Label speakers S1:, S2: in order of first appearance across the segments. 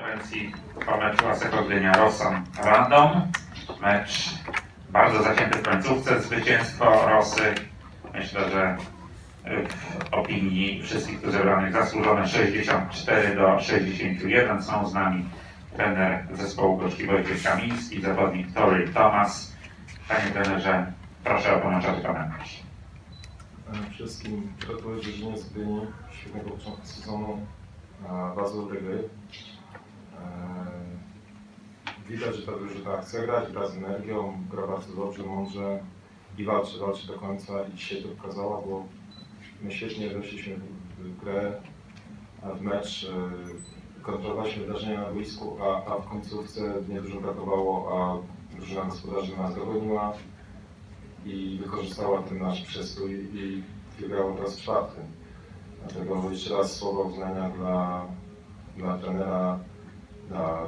S1: konferencji po meczu Aseko Gdynia Rosan Random. Mecz bardzo zacięty w końcówce, zwycięstwo Rosy. Myślę, że w opinii wszystkich tu zebranych zasłużone 64 do 61. Są z nami trener zespołu gości Wojciech Kamiński, zawodnik Tory Thomas. Panie trenerze, proszę o komentarz komentarz.
S2: Przede wszystkim gratuluję drużynie z Gdyni, świetnego początku sezonu, bardzo dobrej. Widać, że ta drużyna chce grać, gra z energią, gra bardzo dobrze, mądrze i walczy, walczy do końca i dzisiaj to pokazała, bo my świetnie weszliśmy w grę, w mecz, e, kontrolowaliśmy wydarzenia na boisku, a, a w końcówce niedużo brakowało, a drużyna gospodarzy nas dogoniła i wykorzystała ten nasz przestój i wygrała teraz czwarty. Dlatego jeszcze raz słowa uznania dla, dla trenera, dla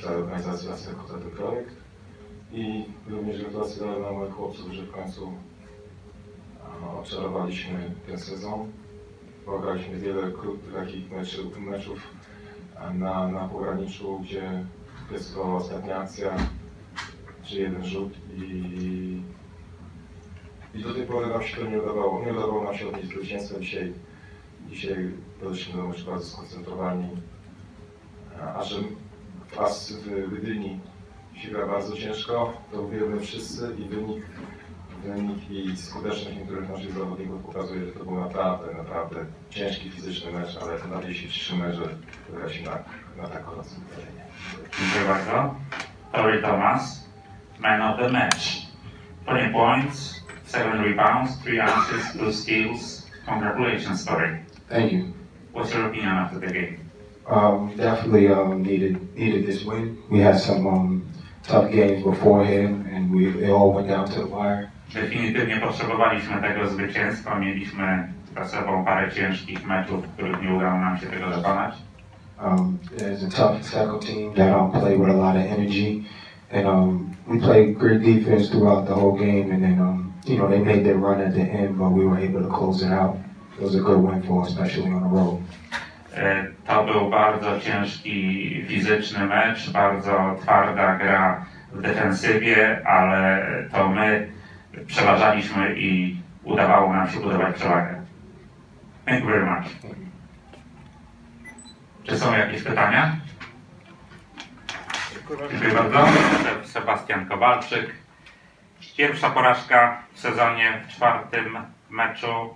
S2: całej organizacji Aseko za ten projekt i również gratulacje dla dla moich chłopców, że w końcu a, oczarowaliśmy ten sezon. Pograliśmy wiele takich meczów, meczów na, na pograniczu, gdzie decydowała ostatnia akcja, czy jeden rzut i i do tej pory nam się to nie udawało. Nie udawało nam się odnieść zwycięstwa. Dzisiaj, dzisiaj podeszliśmy do meczu bardzo skoncentrowani. A że w, As, w Gdyni się gra bardzo ciężko, to wiemy wszyscy i wynik, wynik i skuteczność niektórych naszych zawodników pokazuje, że to był naprawdę, naprawdę ciężki fizyczny mecz, ale to bardziej się cieszymy, że wygraliśmy na, na tak gorącym terenie.
S1: Dziękuję bardzo. Tory Thomas, man of the match. 20 points, 7 rebounds, 3 assists, 2 steals. Congratulations, Tory.
S3: Thank you.
S1: What's your opinion after the game?
S3: Um, we definitely um, needed needed this win. We had some um, tough games beforehand, and we it all went down to the wire.
S1: Definitywnie potrzebowaliśmy tego zwycięstwa. Mieliśmy za sobą parę ciężkich meczów, w których nie udało nam się tego dokonać.
S3: Um, there's a tough second team that um, played with a lot of energy, and um, we played great defense throughout the whole game. And then um, you know they made their run at the end, but we were able to close it out. It was a good win for us, especially on the road.
S1: E, To był bardzo ciężki fizyczny mecz, bardzo twarda gra w defensywie, ale to my przeważaliśmy i udawało nam się budować przewagę. Thank you very much. Czy są jakieś pytania? Dziękuję bardzo. Sebastian Kowalczyk. Pierwsza porażka w sezonie w czwartym meczu,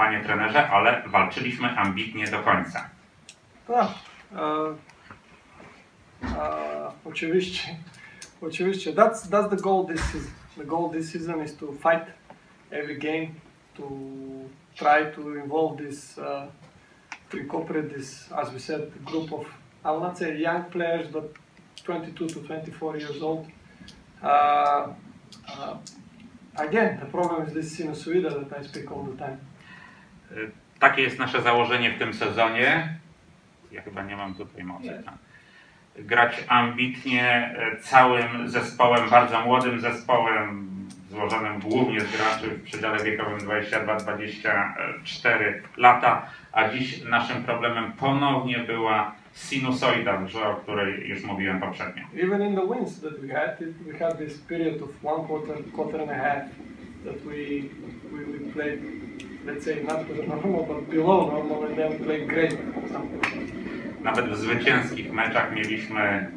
S1: panie trenerze, ale walczyliśmy ambitnie do końca.
S4: Tak. E, e, oczywiście, oczywiście. That's, that's the goal this season. The goal this season is to fight every game, to try to involve this, uh, to incorporate this, as we said, group of, I will not say young players, but 22 to 24 years old. Uh, uh, again, the problem is this sinusoida that I speak all the time.
S1: Y, Takie jest nasze założenie w tym sezonie. Ja chyba nie mam tutaj mocy. Tak. Grać ambitnie, y, całym zespołem, bardzo młodym zespołem, złożonym głównie z graczy w przedziale wiekowym 22-24 lata, a dziś naszym problemem ponownie była sinusoida, grze, o której już mówiłem poprzednio.
S4: even in the wins that we had, we had this period of one quarter, quarter and a half that we we, we played, let's say not the normal, but below normal, and then played great.
S1: Nawet w zwycięskich meczach mieliśmy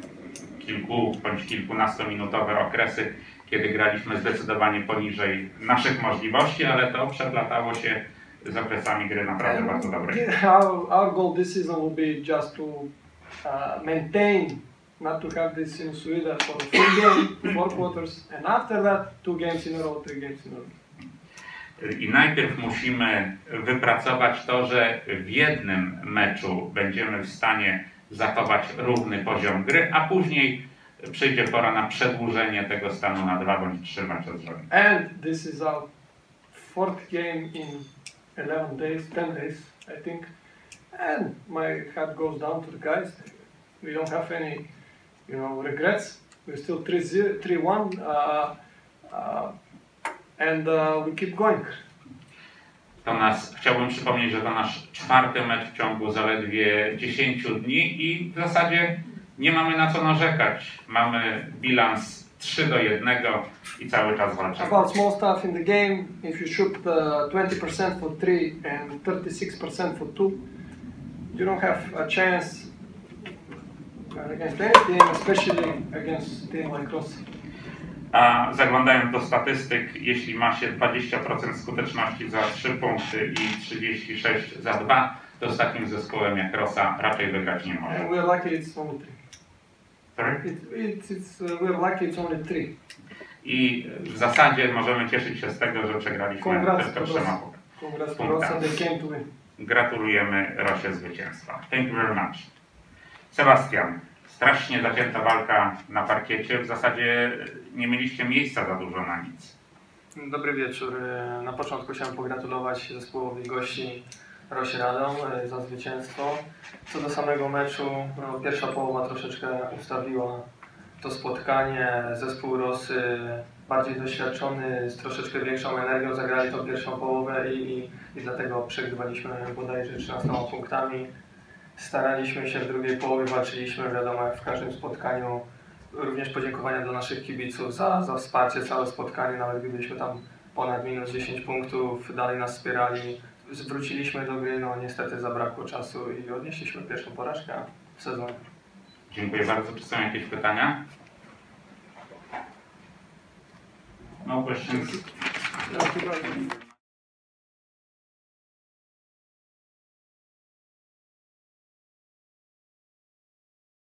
S1: kilku bądź kilkunastominutowe okresy, kiedy graliśmy zdecydowanie poniżej naszych możliwości, ale to przeplatało się z okresami gry naprawdę bardzo dobrej.
S4: yeah, our, our goal this season will be just to uh, maintain, not to have this sinusoida for a full game, four quarters, and after that, two games in a row, three games in a row.
S1: I najpierw musimy wypracować to, że w jednym meczu będziemy w stanie zachować równy poziom gry, a później przyjdzie pora na przedłużenie tego stanu na dwa bądź trzy mecze z rzędu.
S4: And this is our fourth game in 11 days, 10 days, I think. And my heart goes down to the guys. We don't have any, you know, regrets. We're still 3-0, 3-1, uh, uh, and uh, we keep going.
S1: To nas, chciałbym przypomnieć, że to nasz czwarty mecz w ciągu zaledwie 10 dni i w zasadzie nie mamy na co narzekać. Mamy bilans 3 do 1 i cały czas walczymy.
S4: About small stuff in the game, if you shoot uh, 20% for three and 36% for two, you don't have a chance against any team, especially against team like Rossi.
S1: A zaglądając do statystyk, jeśli ma się 20% skuteczności za 3 punkty i 36 za 2, to z takim zespołem jak Rosa raczej wygrać nie może.
S4: And we're lucky it's only three.
S1: Sorry?
S4: It's, it's, uh, we're lucky it's only three.
S1: I w zasadzie możemy cieszyć się z tego, że przegraliśmy
S4: Congrats
S1: tylko trzema punktami. Gratulujemy Rosie zwycięstwa. Thank you very much. Sebastian, strasznie zacięta walka na parkiecie. W zasadzie nie mieliście miejsca za dużo na nic.
S5: Dobry wieczór. Na początku chciałem pogratulować zespołowi gości Rosie Radom e, za zwycięstwo. Co do samego meczu, no, pierwsza połowa troszeczkę ustawiła to spotkanie. Zespół Rosy bardziej doświadczony, z troszeczkę większą energią zagrali tą pierwszą połowę i, i, i dlatego przegrywaliśmy bodajże 13 punktami. Staraliśmy się w drugiej połowie, walczyliśmy wiadomo jak w każdym spotkaniu. Również podziękowania dla naszych kibiców za, za wsparcie całe spotkanie, nawet gdy byliśmy tam ponad minus 10 punktów, dalej nas wspierali. Wróciliśmy do gry, no niestety zabrakło czasu i odnieśliśmy pierwszą porażkę w sezonie.
S1: Dziękuję bardzo. Czy są jakieś pytania? No questions?